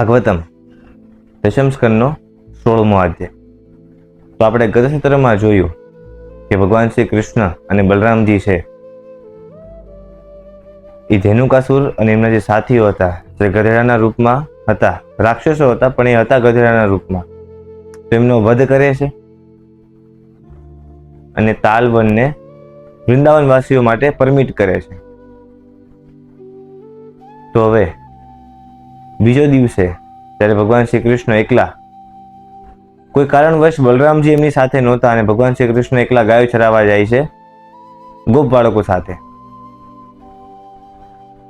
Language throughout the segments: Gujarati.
ભાગવતમ દશમસ્કંદનો સોળમો અધ્યાય. તો આપણે ગત સત્રમાં જોયું કે ભગવાન શ્રી કૃષ્ણ અને બલરામજી છે, એ ધેનુકાસુર અને એમના જે સાથીઓ હતા, જે ગધેડાના રૂપમાં હતા, રાક્ષસો હતા, પણ એ હતા ગધેડાના રૂપમાં. તો એમનો વધ કરે છે અને તાલવનને વૃંદાવનવાસીઓ માટે પરમિટ કરે છે. તો હવે બીજો દિવસે ત્યારે ભગવાન શ્રી કૃષ્ણ એકલા. કોઈ કારણવશ બલરામજી એમની સાથે નહોતા અને ભગવાન શ્રી કૃષ્ણ એકલા ગાયો ચરાવવા જાય છે, ગોપ બાળકો સાથે.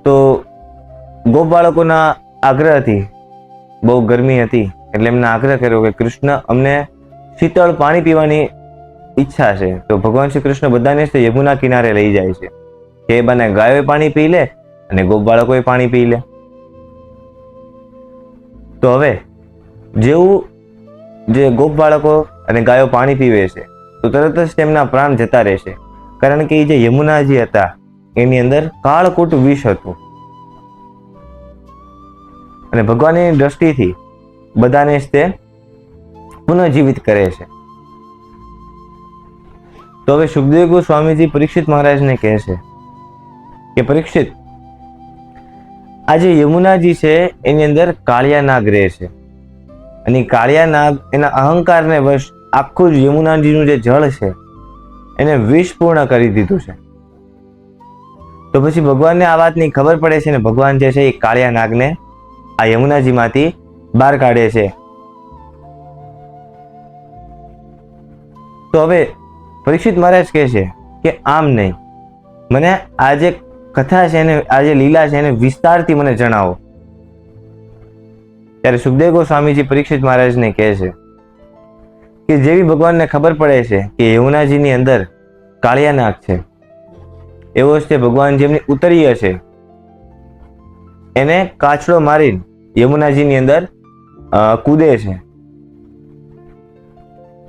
તો ગોપ બાળકોના આગ્રહ હતી બહુ ગરમી હતી, એટલે એમને આગ્રહ કર્યો કે કૃષ્ણ અમને શીતળ પાણી પીવાની ઈચ્છા છે. તો ભગવાન શ્રી કૃષ્ણ બધાને યમુના કિનારે લઈ જાય છે. કે બને ગાયોએ પાણી પી લે અને ગોપ બાળકોએ પાણી પી લે. તો હવે જેવું જે ગોપ બાળકો અને ગાયો પાણી પીવે છે, તો તરત જ તેમના પ્રાણ જતા રહેશે. કારણ કે એ જે યમુનાજી હતા, એની અંદર કાળકૂટ વિષ હતું. અને ભગવાનની દ્રષ્ટિથી બધાને જ તે પુનઃજીવિત કરે છે. તો હવે સુખદેવ ગોસ્વામીજી પરીક્ષિત મહારાજને કહે છે કે પરીક્ષિત આ જે યમુનાજી છે, એની અંદર કાળિયા નાગ રહે છે. અને કાળિયા નાગ એના અહંકારને વશ આખું જ યમુનાજીનું જે જળ છે, એને વિષ પૂર્ણ કરી દીધું છે. તો પછી ભગવાનને આ વાતની ખબર પડે છે ને ભગવાન જે છે એ કાળિયા નાગને આ યમુનાજીમાંથી બહાર કાઢે છે. તો હવે પરીક્ષિત મહારાજ કહે છે કે આમ નહીં. મને આ જે કથા છે એને, આ જે લીલા છે એને વિસ્તારથી મને જણાવો. ત્યારે સુખદેવ ગોસ્વામીજી પરીક્ષિત મહારાજને કહે છે કે જેવી ભગવાનને ખબર પડે છે કે યમુનાજીની અંદર કાળિયા છે, એવો જ તે ભગવાન જેમની ઉતરીય છે. એને કાછડો મારીને યમુનાજીની અંદર કૂદે છે.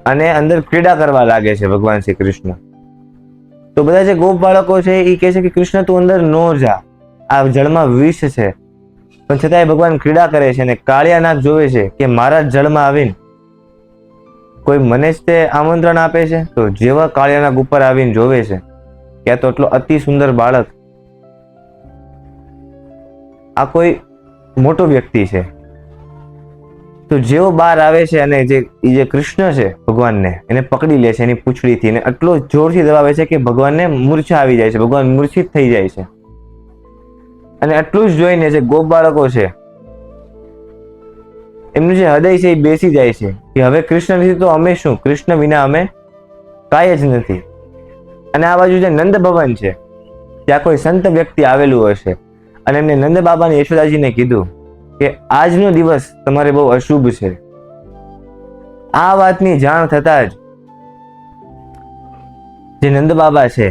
અને અંદર ક્રીડા કરવા લાગે છે ભગવાન શ્રી કૃષ્ણ. તો બધા જે ગોપ બાળકો છે એ કહે છે કે કૃષ્ણ, તું અંદર નો જા. આ જળમાં વિષ છે. પણ છતાંય ભગવાન ક્રીડા કરે છે અને કાળિયાનાગ જોવે છે કે મારા જળમાં આવીને કોઈ મને જ તે આમંત્રણ આપે છે? તો જેવા કાળિયાનાગ ઉપર આવીને જોવે છે કે તો એટલો અતિ સુંદર બાળક આ કોઈ મોટો વ્યક્તિ છે. તો જેવો બહાર આવે છે અને જે એ જે કૃષ્ણ છે ભગવાનને, એને પકડી લે છે એની પૂંછડીથી અને એટલો જોરથી દબાવે છે કે ભગવાનને મૂર્છા આવી જાય છે, ભગવાન મૂર્છિત થઈ જાય છે. અને એટલું જ જોઈને જે ગોપ બાળકો છે, એમનું જે હૃદય છે એ બેસી જાય છે કે હવે કૃષ્ણ નથી તો અમે શું? કૃષ્ણ વિના અમે કાંઈ જ નથી. અને આ બાજુ જે નંદ ભવન છે, ત્યાં કોઈ સંત વ્યક્તિ આવેલું હશે. અને એમને નંદ બાબાને યશોદાજીને કીધું કે આજનો દિવસ તમારે બહુ અશુભ છે. આ વાતની જાણ થતાં જ જે નંદ બાબા છે,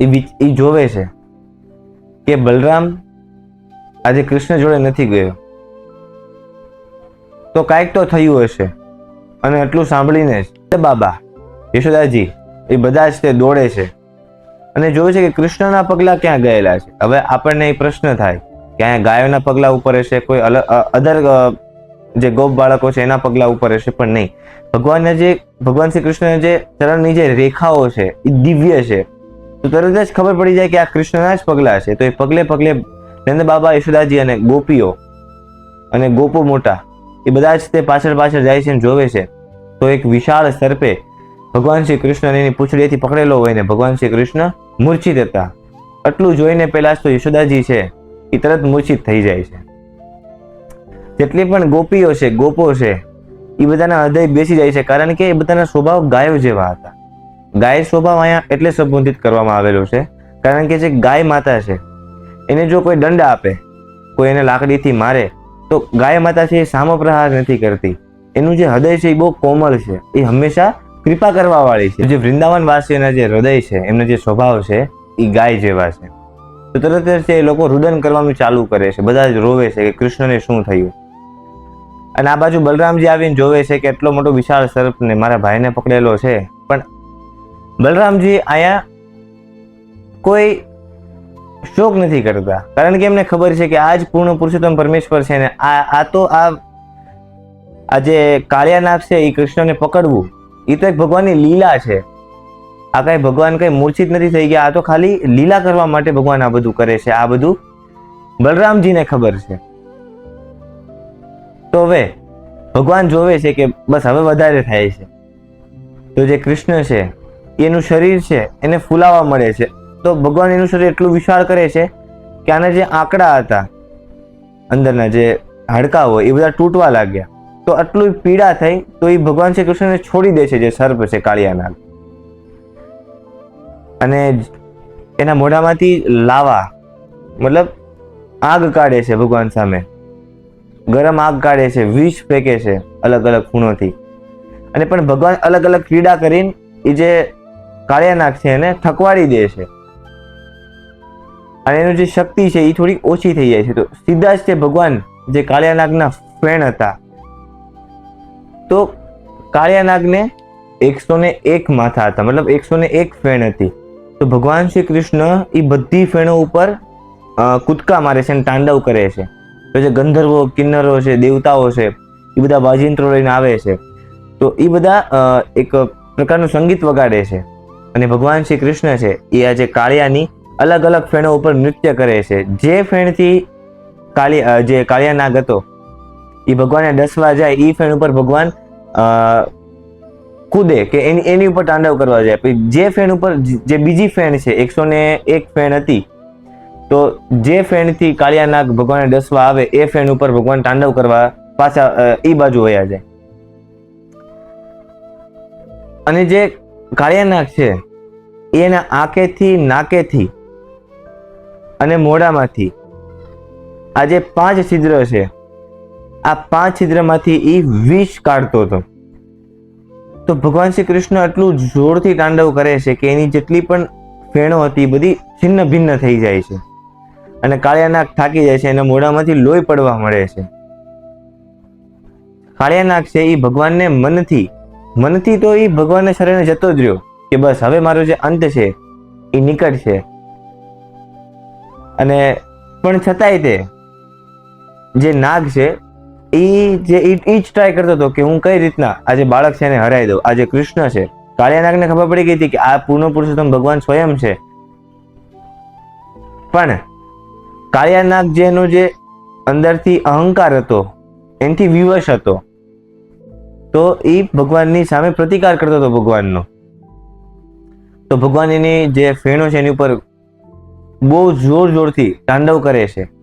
એ એ જોવે છે કે બલરામ આજે કૃષ્ણ જોડે નથી ગયો. તો કાંઈક તો થયું હશે અને એટલું સાંભળીને જ બાબા, યશોદાજી, એ બધા જ તે દોડે છે અને જોવે છે કે કૃષ્ણના પગલાં ક્યાં ગયેલા છે. હવે આપણને એ પ્રશ્ન થાય કે અહીંયા ગાયોના પગલા ઉપર હશે, કોઈ અલગ અધર જે ગોપ બાળકો છે એના પગલા ઉપર હશે, પણ નહીં. ભગવાનને જે, ભગવાન શ્રી કૃષ્ણને જે ચરણની જે રેખાઓ છે એ દિવ્ય છે. તો તરત જ ખબર પડી જાય કે આ કૃષ્ણના જ પગલા છે. તો એ પગલે પગલે નંદ બાબા, યશોદાજી અને ગોપીઓ અને ગોપો મોટા, એ બધા જ તે પાછળ પાછળ જાય છે અને જોવે છે. તો એક વિશાળ સર્પે ભગવાન શ્રી કૃષ્ણને એની પૂંછડીએથી પકડેલો હોય ને ભગવાન શ્રી કૃષ્ણ મૂર્છિત હતા. આટલું જોઈને પહેલાં તો યશોદાજી છે. એ તરત મૂર્છિત થઈ જાય છે. જેટલી પણ ગોપીઓ છે, ગોપો છે, એ બધાના હૃદય બેસી જાય છે કારણ કે એ બધાના સ્વભાવ ગાયો જેવા હતા. ગાય સ્વભાવ અહીંયા એટલે સંબોધિત કરવામાં આવેલો છે કારણ કે જે ગાય માતા છે, એને જો કોઈ દંડ આપે, કોઈ એને લાકડીથી મારે, તો ગાય માતા છે એ સામો પ્રહાર નથી કરતી. એનું જે હૃદય છે એ બહુ કોમળ છે, એ હંમેશા કૃપા કરવા વાળી છે. જે વૃંદાવન વાસીઓના જે હૃદય છે, એમનો જે સ્વભાવ છે, એ ગાય જેવા છે. તો તરત જ એ લોકો રુદન કરવાનું ચાલુ કરે છે. બધા જ રોવે છે કે કૃષ્ણને શું થયું? અને આ બાજુ બલરામજી આવીને જોવે છે કે એટલો મોટો વિશાળ સર્પને મારા ભાઈને પકડેલો છે. પણ બલરામજી અહીંયા કોઈ શોક નથી કરતા. કારણ કે એમને ખબર છે કે આ જ પૂર્ણ પુરુષોત્તમ પરમેશ્વર છે ને આ આ તો આ આ જે કાળિયા નાગ છે એ કૃષ્ણને પકડવું, એ તો એક ભગવાનની લીલા છે. આ કઈ ભગવાન કઈ મૂર્છિત નથી થઈ ગયા. આ તો ખાલી લીલા કરવા માટે ભગવાન આ બધું કરે છે. આ બધું બલરામજીને ખબર છે. તો હવે ભગવાન જોવે છે કે બસ હવે વધારે થાય છે. તો જે કૃષ્ણ છે, એનું શરીર છે, એને ફૂલાવા મળે છે. તો ભગવાન એનું શરીર એટલું વિશાળ કરે છે કે આના જે આંકડા હતા, અંદરના જે હાડકા હોય એ બધા તૂટવા લાગ્યા. તો આટલું પીડા થઈ તો એ ભગવાન શ્રી કૃષ્ણને છોડી દે છે જે સર્પ છે કાળિયા નાગ અને એના મોઢામાંથી લાવા, મતલબ આગ કાઢે છે ભગવાન સામે. ગરમ આગ કાઢે છે, વિષ ફેંકે છે અલગ અલગ ખૂણોથી. અને પણ ભગવાન અલગ અલગ ક્રીડા કરીને એ જે કાળિયા નાગ છે એને થકવાડી દે છે. અને એનું જે શક્તિ છે એ થોડી ઓછી થઈ જાય છે. તો સીધા જ તે ભગવાન જે કાળિયા નાગના ફેણ હતા. તો કાળિયા નાગને એકસો ને એક માથા હતા, મતલબ એકસો ને એક ફેણ હતી. તો ભગવાન શ્રી કૃષ્ણ એ બધી ફેણો ઉપર કૂદકા મારે છે અને તાંડવ કરે છે. જે ગંધર્વો, કિન્નરો છે, દેવતાઓ છે એ બધા વાજિંત્રો લઈને આવે છે. તો એ બધા એક પ્રકારનું સંગીત વગાડે છે. અને ભગવાન શ્રી કૃષ્ણ છે, એ આજે કાળિયાની અલગ અલગ ફેણો ઉપર નૃત્ય કરે છે. જે ફેણથી કાળી જે કાળિયા નાગ હતો એ ભગવાનને ડસવા જાય એ ફેણ ઉપર ભગવાન કૂદે કે એની એની ઉપર તાંડવ કરવા જાય. જે ફેન ઉપર, જે બીજી ફેન છે, એકસો ને એક ફેન હતી, તો જે ફેનથી કાળિયા નાગ ભગવાનને ડસવા આવે, એ ફેન ઉપર ભગવાન તાંડવ કરવા પાછા એ બાજુ વયા જાય. અને જે કાળિયા નાગ છે, એના આંખેથી, નાકેથી અને મોઢામાંથી આ જે પાંચ છિદ્ર છે, આ પાંચ છિદ્રમાંથી એ વિષ કાઢતો હતો. તો ભગવાન શ્રી કૃષ્ણ એટલું જોરથી તાંડવ કરે છે કે એની જેટલી પણ ફેણો હતી બધી છિન્ન ભિન્ન થઈ જાય છે. અને કાળિયા નાગ થાકી જાય છે, એના મોઢામાંથી લોહી પડવા મળે છે. કાળિયા નાગ છે એ ભગવાનને મનથી મનથી તો એ ભગવાનના શરીરને જતો જ રહ્યો કે બસ હવે મારો જે અંત છે એ નિકટ છે. અને પણ છતાંય તે જે નાગ છે એ જે એ જ ટ્રાય કરતો હતો કે હું કઈ રીતના આજે બાળક છે એને હરાઈ દઉં આજે કૃષ્ણ છે, કાળિયાનાગને ખબર પડી ગઈ હતી કે આ પૂર્ણ પુરુષોત્તમ ભગવાન સ્વયં છે. પણ કાળિયાનાગ જેનો જે અંદરથી અહંકાર હતો, એનાથી વિવશ હતો, તો એ ભગવાનની સામે પ્રતિકાર કરતો હતો ભગવાનનો. તો ભગવાન એની જે ફેણો છે એની ઉપર બહુ જોર જોરથી તાંડવ કરે છે.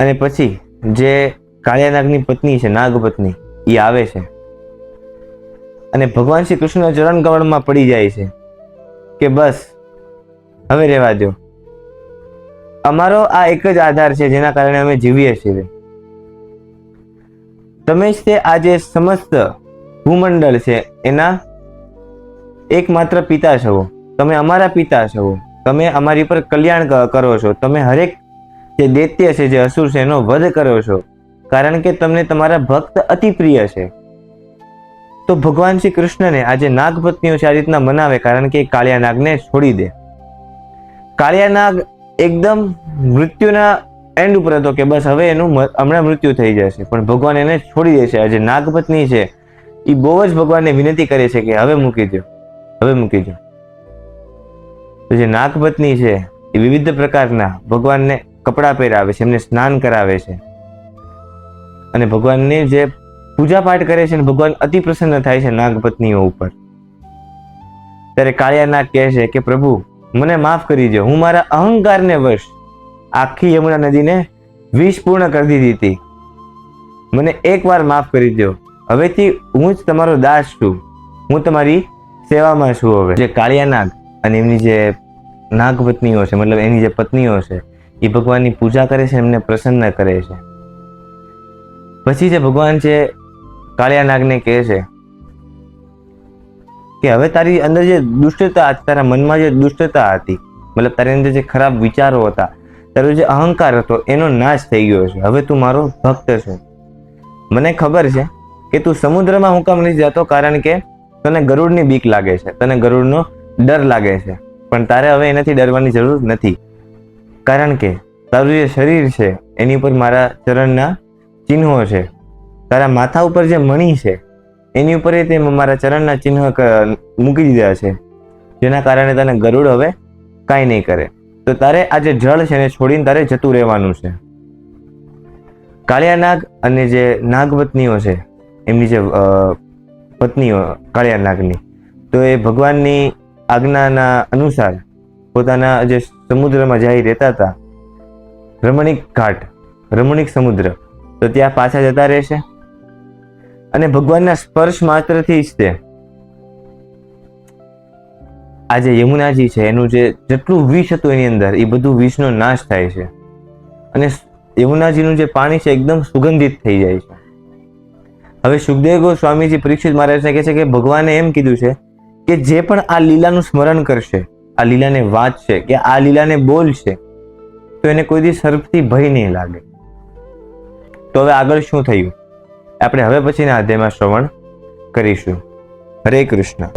અને પછી જે કાળિયા નાગની પત્ની છે નાગ પત્ની એ આવે છે. અને ભગવાન શ્રી કૃષ્ણના ચરણ કમળમાં પડી જાય છે કે બસ, હવે રહેવા દો અમારો આ એક જ આધાર છે, જેના કારણે અમે જીવીએ છીએ. તમે જ તે આ જે સમસ્ત ભૂમંડળ છે, એના એકમાત્ર પિતા છો. તમે અમારા પિતા છો. તમે અમારી પર કલ્યાણ કરો છો. તમે હરેક જે દૈત્ય છે, જે અસુર છે, એનો વધ કર્યો છો. કારણ કે તમને તમારા ભક્ત અતિ પ્રિય છે. તો ભગવાન શ્રી કૃષ્ણને આજે નાગપત્નીઓ છે, આ રીતના મનાવે, કારણ કે કાળિયા નાગને છોડી દે. કાળિયા નાગ એકદમ મૃત્યુના એન્ડ ઉપર હતો કે બસ હવે એનું હમણાં મૃત્યુ થઈ જશે. પણ ભગવાન એને છોડી દે છે. આજે નાગપત્ની છે એ બહુ જ ભગવાનને વિનંતી કરે છે કે હવે મૂકી દો હવે મૂકી દો જે નાગપત્ની છે, એ વિવિધ પ્રકારના ભગવાનને કપડાં પહેરાવે છે, એમને સ્નાન કરાવે છે. અને ભગવાનની જે પૂજા પાઠ કરે છે ભગવાન અતિ પ્રસન્ન થાય છે નાગપત્નીઓ ઉપર. ત્યારે કાળિયા નાગ કહે છે કે, પ્રભુ, મને માફ કરી દો હું મારા અહંકારને વશ આખી યમુના નદીને વિષ પૂર્ણ કરી દીધી હતી. મને એકવાર માફ કરી દો હવેથી હું જ તમારો દાસ છું. હું તમારી સેવામાં છું હવે. જે કાળિયા નાગ અને એમની જે નાગપત્નીઓ છે, મતલબ એની જે પત્નીઓ છે એ ભગવાનની પૂજા કરે છે, એમને પ્રસન્ન કરે છે. પછી જે ભગવાન છે કાળિયા નાગને કહે છે કે હવે તારી અંદર જે દુષ્ટતા, તારા મનમાં જે દુષ્ટતા હતી, મતલબ તારી અંદર જે ખરાબ વિચારો હતા, તારો જે અહંકાર હતો, એનો નાશ થઈ ગયો છે. હવે તું મારો ભક્ત છે. મને ખબર છે કે તું સમુદ્રમાં હું કામ નથી જતો, કારણ કે તને ગરુડની બીક લાગે છે, તને ગરુડનો ડર લાગે છે. પણ તારે હવે એનાથી ડરવાની જરૂર નથી. કારણ કે તારું જે શરીર છે, એની ઉપર મારા ચરણના ચિહ્નો છે. તારા માથા ઉપર જે મણી છે, એની ઉપર તે મારા ચરણના ચિહ્ન મૂકી દીધા છે. જેના કારણે તને ગરુડ હવે કાંઈ નહીં કરે. તો તારે આ જે જળ છે એને છોડીને તારે જતું રહેવાનું છે. કાળિયા નાગ અને જે નાગપત્નીઓ છે, એમની જે પત્નીઓ કાળિયા નાગની તો એ ભગવાનની આજ્ઞાના અનુસાર પોતાના જે સમુદ્રમાં જઈ રહેતા હતા. રમણીક ઘાટ, રમણીક સમુદ્ર, તો ત્યાં પાછા જતા રહેશે. અને ભગવાનના સ્પર્શ માત્રથી જ તે. આ જે યમુનાજી છે, એનું જે જેટલું વિષ હતું એની અંદર, એ બધું વિષનો નાશ થાય છે. અને યમુનાજીનું જે પાણી છે, એકદમ સુગંધિત થઈ જાય છે. હવે સુખદેવ ગોસ્વામીજી પરીક્ષિત મહારાજને કહે છે કે ભગવાને એમ કીધું છે કે જે પણ આ લીલાનું સ્મરણ કરશે આ લીલાને વાંચશે કે આ લીલાને બોલશે તો એને કોઈ દી સર્પથી ભય નહીં લાગે. તો હવે આગળ શું થયું? આપણે હવે પછીના અધ્યાયમાં શ્રવણ કરીશું. હરે કૃષ્ણ.